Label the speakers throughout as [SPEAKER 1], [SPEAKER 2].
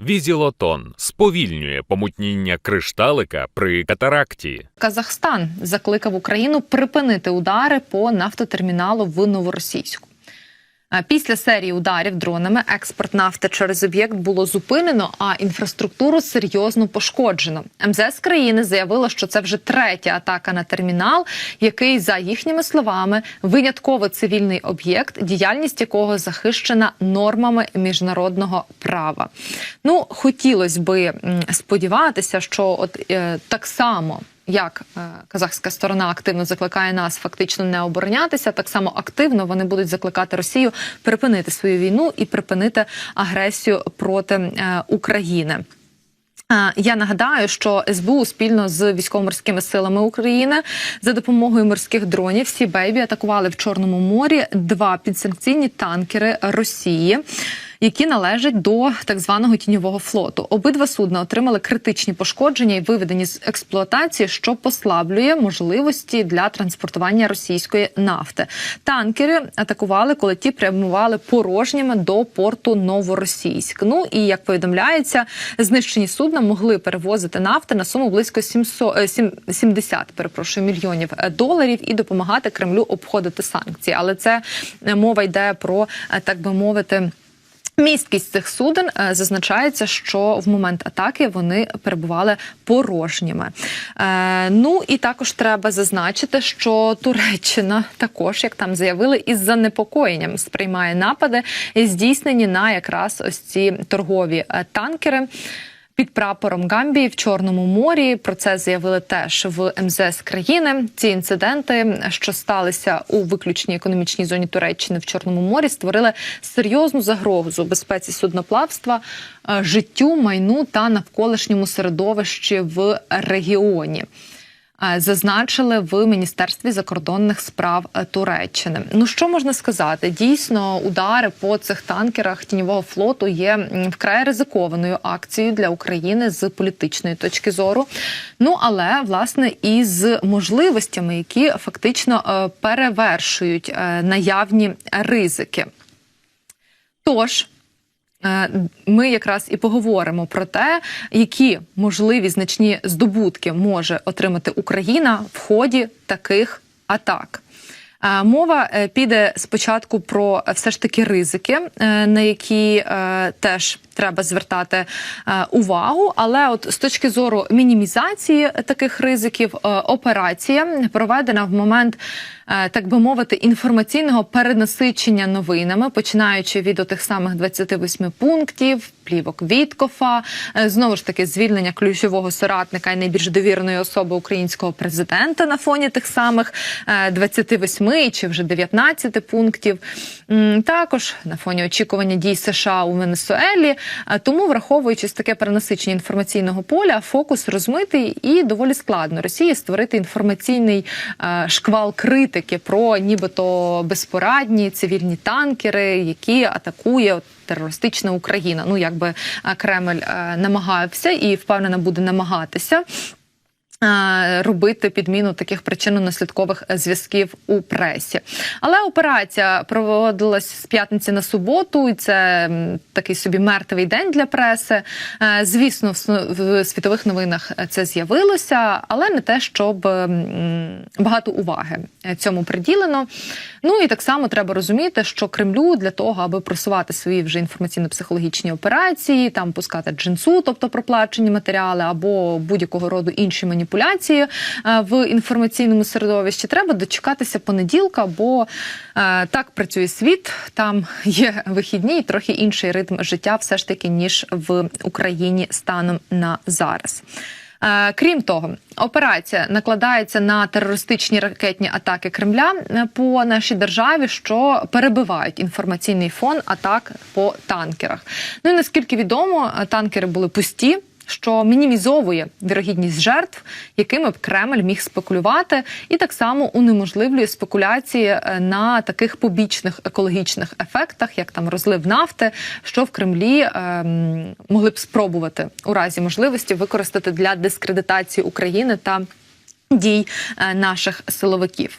[SPEAKER 1] Візілотон сповільнює помутніння кришталика при катаракті.
[SPEAKER 2] Казахстан закликав Україну припинити удари по нафтотерміналу в Новоросійську. А Після серії ударів дронами експорт нафти через об'єкт було зупинено, а інфраструктуру серйозно пошкоджено. МЗС країни заявило, що це вже третя атака на термінал, який, за їхніми словами, винятково цивільний об'єкт, діяльність якого захищена нормами міжнародного права. Ну, хотілося би сподіватися, що от е, так само як е, казахська сторона активно закликає нас фактично не оборонятися, так само активно вони будуть закликати Росію припинити свою війну і припинити агресію проти е, України. Е, Я нагадаю, що СБУ спільно з військово-морськими силами України за допомогою морських дронів Сі Бейбі атакували в Чорному морі два підсанкційні танкери Росії. Які належать до так званого тіньового флоту, обидва судна отримали критичні пошкодження і виведені з експлуатації, що послаблює можливості для транспортування російської нафти. Танкери атакували, коли ті прямували порожніми до порту Новоросійськ. Ну і як повідомляється, знищені судна могли перевозити нафти на суму близько 700, е, 70 перепрошую, мільйонів е, доларів і допомагати Кремлю обходити санкції. Але це е, мова йде про е, так би мовити. Місткість цих суден е, зазначається, що в момент атаки вони перебували порожніми. Е, ну і також треба зазначити, що Туреччина також, як там заявили, із занепокоєнням сприймає напади, здійснені на якраз ось ці торгові е, танкери. Під прапором Гамбії в Чорному морі про це заявили теж в МЗС країни. Ці інциденти, що сталися у виключній економічній зоні Туреччини в Чорному морі, створили серйозну загрозу безпеці судноплавства, е, життю, майну та навколишньому середовищі в регіоні. Е, Зазначили в міністерстві закордонних справ е, Туреччини. Ну що можна сказати? Дійсно, удари по цих танкерах тіньового флоту є вкрай ризикованою акцією для України з політичної точки зору. Ну але власне і з можливостями, які фактично е, перевершують наявні ризики. Тож. Е, Ми якраз і поговоримо про те, які можливі значні здобутки може отримати Україна в ході таких атак. Мова е, піде спочатку про е, все ж таки ризики, е, на які теж треба звертати увагу. Але от з точки зору мінімізації таких ризиків, операція проведена в момент, так би мовити, інформаційного перенасичення новинами, починаючи від отих самих 28 пунктів, плівок Віткофа, е, знову ж таки звільнення ключового соратника і найбільш довірної особи українського президента на фоні тих самих е, 28 чи вже 19 пунктів. Також на фоні очікування дій США у Венесуелі. Е, Тому, враховуючи таке перенасичення інформаційного поля, фокус розмитий і доволі складно Росії створити інформаційний е, шквал критики про нібито безпорадні цивільні танкери, які атакує терористична Україна. Ну якби е, Кремль е, намагався і впевнено буде намагатися. Е, Робити підміну таких причинно-наслідкових е, зв'язків у пресі, але операція проводилась з п'ятниці на суботу, і це такий собі мертвий день для преси. Е, Звісно, в світових новинах це з'явилося, але не те, щоб багато уваги цьому приділено. Ну і так само треба розуміти, що Кремлю для того, аби просувати свої вже інформаційно-психологічні операції, там пускати джинсу, тобто проплачені матеріали, або будь-якого роду інші маніпуляції е, в інформаційному середовищі, треба дочекатися понеділка, бо е, так працює світ. Там є вихідні і трохи інший ритм життя, все ж таки, ніж в Україні станом на зараз. Е, Крім того, операція накладається на терористичні ракетні атаки Кремля по нашій державі, що перебивають інформаційний фон атак по танкерах. Ну і наскільки відомо, танкери були пусті. Що мінімізовує вірогідність жертв, якими б Кремль міг спекулювати, і так само унеможливлює спекуляції е, на таких побічних екологічних ефектах, як там розлив нафти, що в Кремлі ем, могли б спробувати у разі можливості використати для дискредитації України та дій е, наших силовиків.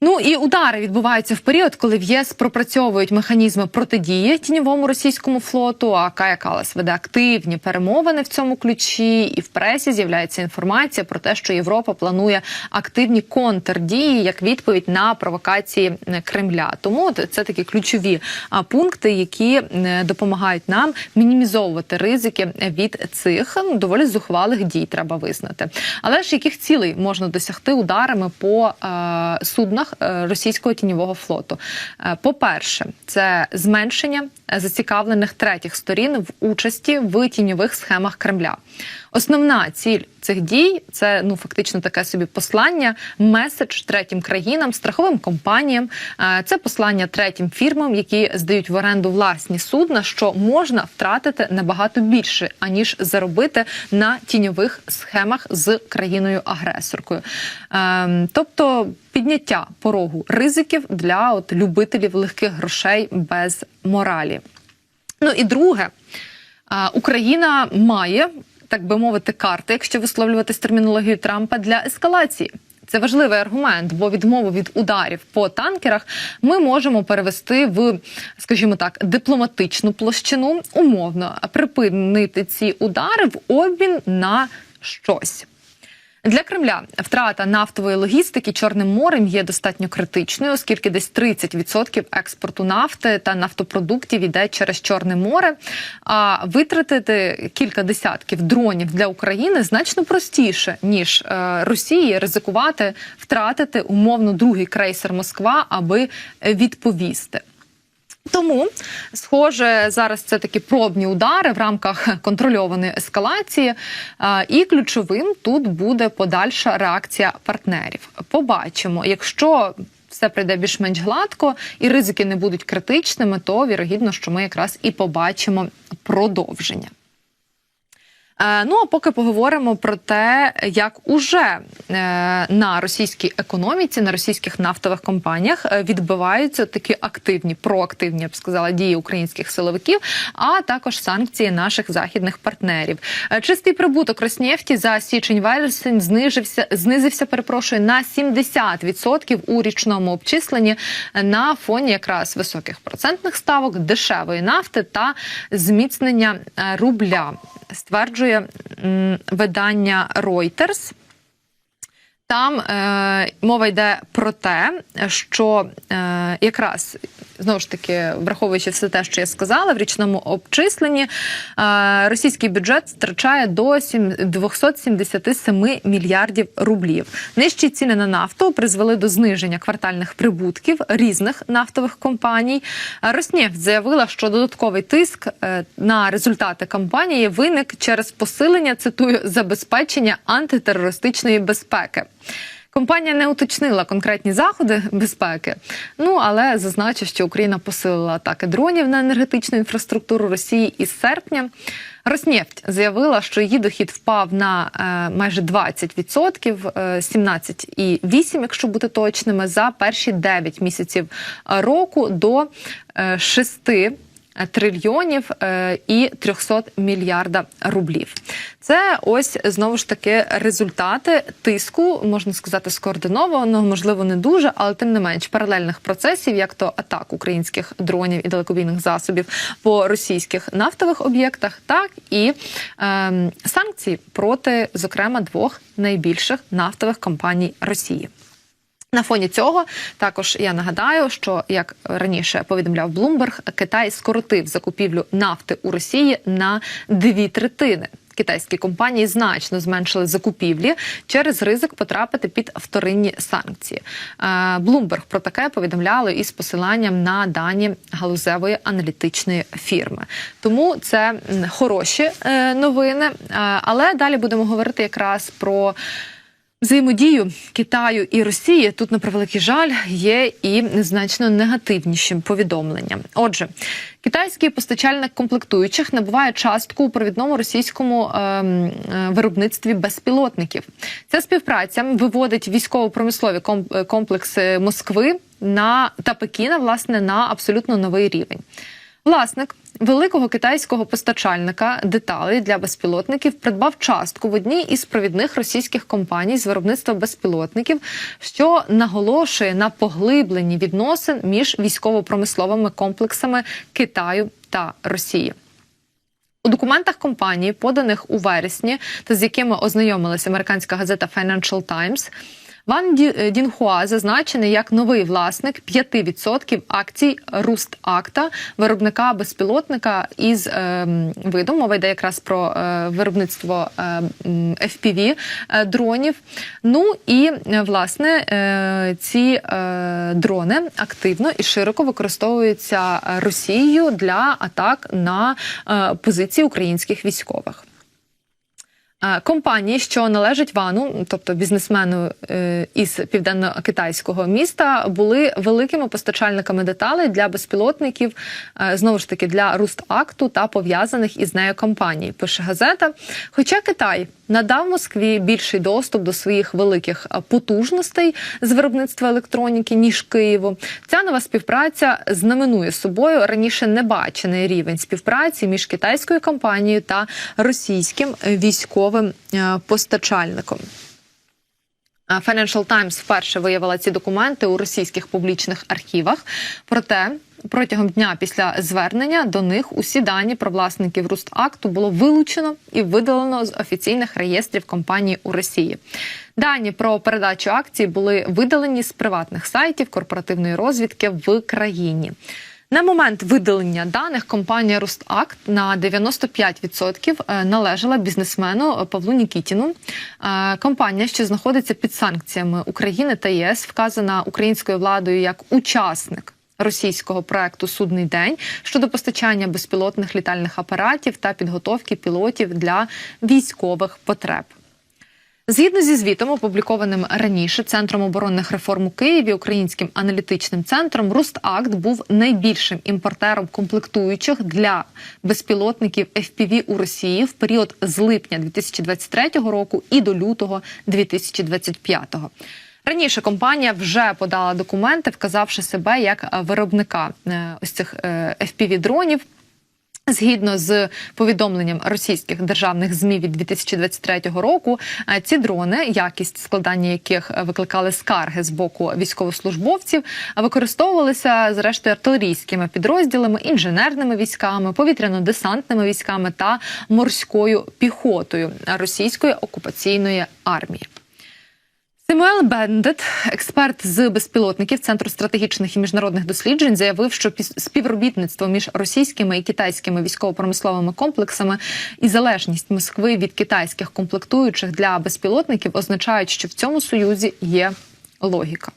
[SPEAKER 2] Ну і удари відбуваються в період, коли в ЄС пропрацьовують механізми протидії тіньовому російському флоту. А Кая Калас веде активні перемовини в цьому ключі, і в пресі з'являється інформація про те, що Європа планує активні контрдії як відповідь на провокації Кремля. Тому це такі ключові пункти, які е, допомагають нам мінімізовувати ризики від цих ну, доволі зухвалих дій. Треба визнати. Але ж яких цілей можна досягти ударами по е, суднах е, російського тіньового флоту? Е, По-перше, це зменшення е, зацікавлених третіх сторін в участі в тіньових схемах Кремля. Основна ціль цих дій це ну фактично таке собі послання, меседж третім країнам, страховим компаніям. Е, Це послання третім фірмам, які здають в оренду власні судна, що можна втратити набагато більше аніж заробити на тіньових схемах з країною агресоркою. Ем, Тобто підняття порогу ризиків для от любителів легких грошей без моралі. Ну і друге, Україна має, так би мовити, карти, якщо висловлюватись термінологією Трампа, для ескалації. Це важливий аргумент, бо відмову від ударів по танкерах ми можемо перевести в, скажімо так, дипломатичну площину, умовно припинити ці удари в обмін на щось. Для Кремля втрата нафтової логістики Чорним морем є достатньо критичною, оскільки десь 30% експорту нафти та нафтопродуктів йде через Чорне море. А витратити кілька десятків дронів для України значно простіше ніж е, Росії ризикувати втратити умовно другий крейсер Москва, аби відповісти. Тому, схоже, зараз це такі пробні удари в рамках контрольованої ескалації. І ключовим тут буде подальша реакція партнерів. Побачимо, якщо все прийде більш-менш гладко і ризики не будуть критичними, то вірогідно, що ми якраз і побачимо продовження. Е, Ну а поки поговоримо про те, як уже е, на російській економіці, на російських нафтових компаніях е, відбиваються такі активні, проактивні, я б сказала, дії українських силовиків, а також санкції наших західних партнерів. Чистий прибуток Роснефті за січень вересень знижився, знизився, перепрошую, на 70% у річному обчисленні на фоні якраз високих процентних ставок, дешевої нафти та зміцнення рубля стверджує м, видання Reuters. Там е, мова йде про те, що е, якраз знову ж таки, враховуючи все те, що я сказала, в річному обчисленні е, російський бюджет втрачає до 277 мільярдів рублів. Нижчі ціни на нафту призвели до зниження квартальних прибутків різних нафтових компаній. Е, Роснефть заявила, що додатковий тиск е, на результати кампанії виник через посилення цитую забезпечення антитерористичної безпеки. Компанія не уточнила конкретні заходи безпеки. Ну але зазначив, що Україна посилила атаки дронів на енергетичну інфраструктуру Росії із серпня. Роснефть заявила, що її дохід впав на е, майже 20%, е, 17,8%, якщо бути точними, за перші 9 місяців е, року до е, 6 трильйонів е, і 300 мільярда рублів. Це ось знову ж таки результати тиску, можна сказати, скоординованого, можливо, не дуже, але тим не менш паралельних процесів, як то атак українських дронів і далекобійних засобів по російських нафтових об'єктах, так і ем, санкції проти, зокрема, двох найбільших нафтових компаній Росії. На фоні цього також я нагадаю, що як раніше повідомляв Блумберг, Китай скоротив закупівлю нафти у Росії на дві третини. Китайські компанії значно зменшили закупівлі через ризик потрапити під вторинні санкції. Блумберг про таке повідомляли із посиланням на дані галузевої аналітичної фірми. Тому це хороші е, новини. Е, Але далі будемо говорити якраз про. Взаємодію Китаю і Росії тут на превеликий жаль є і значно негативнішим повідомленням. Отже, китайський постачальник комплектуючих набуває частку у провідному російському ем, е, виробництві безпілотників. Ця співпраця виводить військово-промислові ком- комплекси Москви на та Пекіна власне на абсолютно новий рівень. Власник великого китайського постачальника деталей для безпілотників придбав частку в одній із провідних російських компаній з виробництва безпілотників, що наголошує на поглибленні відносин між військово-промисловими комплексами Китаю та Росії. У документах компанії, поданих у вересні, та з якими ознайомилася американська газета Financial Times, Ван Дінхуа зазначений як новий власник 5% акцій Рустакта, виробника безпілотника із е, виду. Мова йде якраз про е, виробництво е, FPV е, дронів. Ну і е, власне е, ці е, дрони активно і широко використовуються е, Росією для атак на е, позиції українських військових. Компанії, що належать Вану, тобто бізнесмену е, із південно-китайського міста, були великими постачальниками деталей для безпілотників, е, знову ж таки для Рустакту та пов'язаних із нею компаній. Пише газета. Хоча Китай надав Москві більший доступ до своїх великих е, потужностей з виробництва електроніки ніж Києву, ця нова співпраця знаменує собою раніше небачений рівень співпраці між китайською компанією та російським військовим е, постачальником. А Financial Times вперше виявила ці документи у російських публічних архівах. Проте протягом дня після звернення до них усі дані про власників Рустакту було вилучено і видалено з офіційних реєстрів компанії у Росії. Дані про передачу акцій були видалені з приватних сайтів корпоративної розвідки в країні. На момент видалення даних компанія Рустакт на 95% належала бізнесмену Павлу Нікітіну. Е, Компанія, що знаходиться під санкціями України та ЄС, вказана українською владою як учасник. Російського проекту Судний день щодо постачання безпілотних літальних апаратів та підготовки пілотів для військових потреб. Згідно зі звітом, опублікованим раніше Центром оборонних реформ у Києві, Українським аналітичним центром, Рустакт був найбільшим імпортером комплектуючих для безпілотників FPV у Росії в період з липня 2023 року і до лютого 2025. Раніше компанія вже подала документи, вказавши себе як е, виробника е, ось цих fpv дронів Згідно з повідомленням російських державних змі від 2023 року, е, ці дрони, якість складання яких викликали скарги з боку військовослужбовців, використовувалися зрештою артилерійськими підрозділами, інженерними військами, повітряно-десантними військами та морською піхотою російської окупаційної армії. Семуел Бендет, експерт з безпілотників Центру стратегічних і міжнародних досліджень, заявив, що співробітництво між російськими і китайськими військово-промисловими комплексами і залежність Москви від китайських комплектуючих для безпілотників означають, що в цьому союзі є логіка.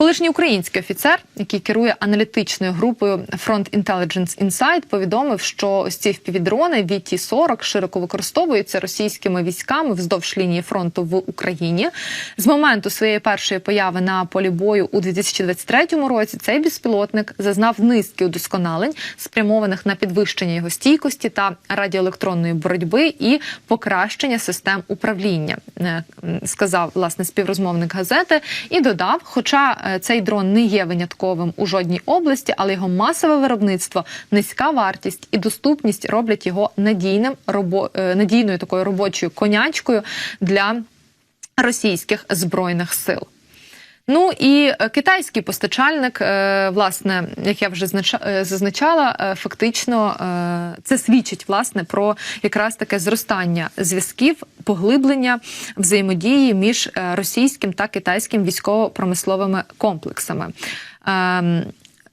[SPEAKER 2] Колишній український офіцер, який керує аналітичною групою Front Intelligence Insight, повідомив, що ось ці впівдрони VT-40 широко використовуються російськими військами вздовж лінії фронту в Україні. З моменту своєї першої появи на полі бою у 2023 році цей безпілотник зазнав низки удосконалень, спрямованих на підвищення його стійкості та радіоелектронної боротьби і покращення систем управління, е, сказав власне співрозмовник газети, і додав, хоча е, цей дрон не є винятковим у жодній області, але його масове виробництво, низька вартість і доступність роблять його надійним робо, е, надійною такою робочою конячкою для російських збройних сил. Ну і е, китайський постачальник, е, власне, як я вже е, зазначала, фактично це свідчить власне про якраз таке зростання зв'язків, поглиблення взаємодії між російським та китайським військово-промисловими комплексами.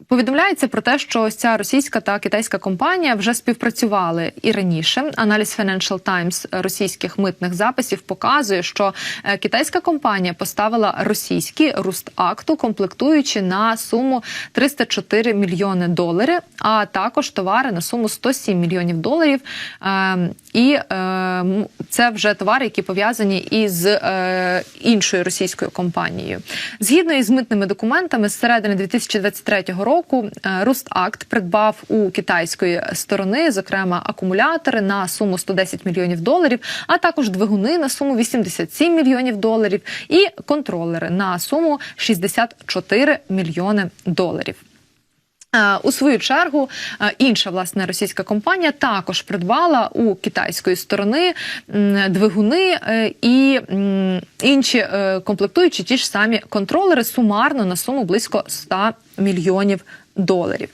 [SPEAKER 2] Ем, Повідомляється про те, що ось ця російська та китайська компанія вже співпрацювали і раніше. Аналіз Financial Times російських митних записів показує, що е, китайська компанія поставила російський Рустакту, комплектуючи на суму 304 мільйони доларів, а також товари на суму 107 мільйонів доларів. Ем, І е, це вже товари, які пов'язані із е, іншою російською компанією. Згідно із митними документами, з середини 2023 року е, Рустакт придбав у китайської сторони, зокрема, акумулятори на суму 110 мільйонів доларів, а також двигуни на суму 87 мільйонів доларів і контролери на суму 64 мільйони доларів. У свою чергу інша власне російська компанія також придбала у китайської сторони двигуни е, і інші е, комплектуючі ті ж самі контролери сумарно на суму близько 100 мільйонів. Доларів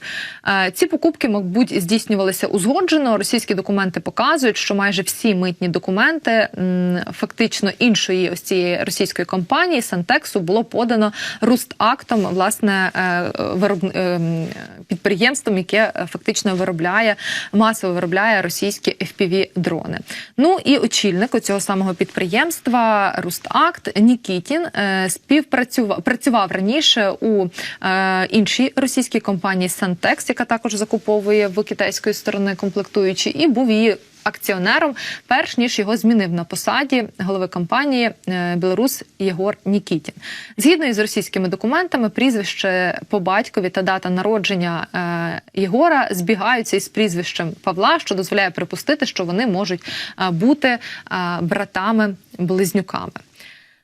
[SPEAKER 2] Е, ці покупки, мабуть, здійснювалися узгоджено. Російські документи показують, що майже всі митні документи фактично іншої ось цієї російської компанії Сантексу було подано Рустактом, власне, е, вироб... е, підприємством, яке фактично виробляє масово виробляє російські fpv дрони. Ну і очільник цього самого підприємства Рустакт Нікітін співпрацював працював раніше у іншій російській Сантекс, яка також закуповує в китайської сторони комплектуючі, і був її акціонером, перш ніж його змінив на посаді голови компанії е, Білорус Єгор Нікітін. Згідно із російськими документами, прізвище по батькові та дата народження е, Єгора збігаються із прізвищем Павла, що дозволяє припустити, що вони можуть е, бути братами-близнюками.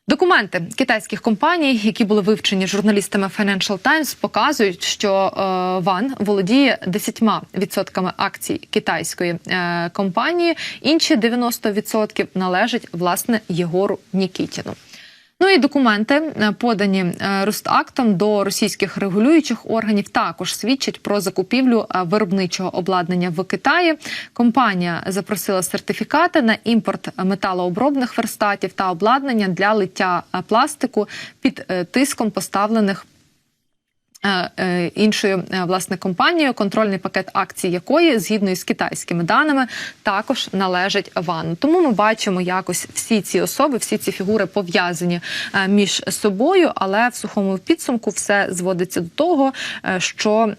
[SPEAKER 2] Документи китайських компаній, які були вивчені журналістами Financial Times, показують, що е, Ван володіє 10% акцій китайської е, компанії. Інші 90% належать власне Єгору Нікітіну. Ну і документи, е, подані Рустактом Ростактом до російських регулюючих органів, також свідчать про закупівлю е, виробничого обладнання в Китаї. Компанія запросила сертифікати на імпорт металообробних верстатів та обладнання для лиття е, пластику під е, тиском поставлених е, е, іншою е, власне компанією, контрольний пакет акцій якої, згідно із китайськими даними, також належить Вану. Тому ми бачимо якось всі ці особи, всі ці фігури пов'язані е, між собою, але в сухому підсумку все зводиться до того, е, що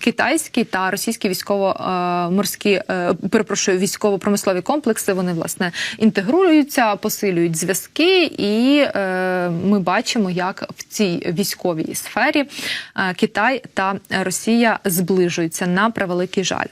[SPEAKER 2] китайські та російські військово-морські, е, перепрошую, військово-промислові комплекси вони власне інтегруються, посилюють зв'язки, і е, ми бачимо, як в цій військовій сфері е, Китай та Росія зближуються на превеликий жаль.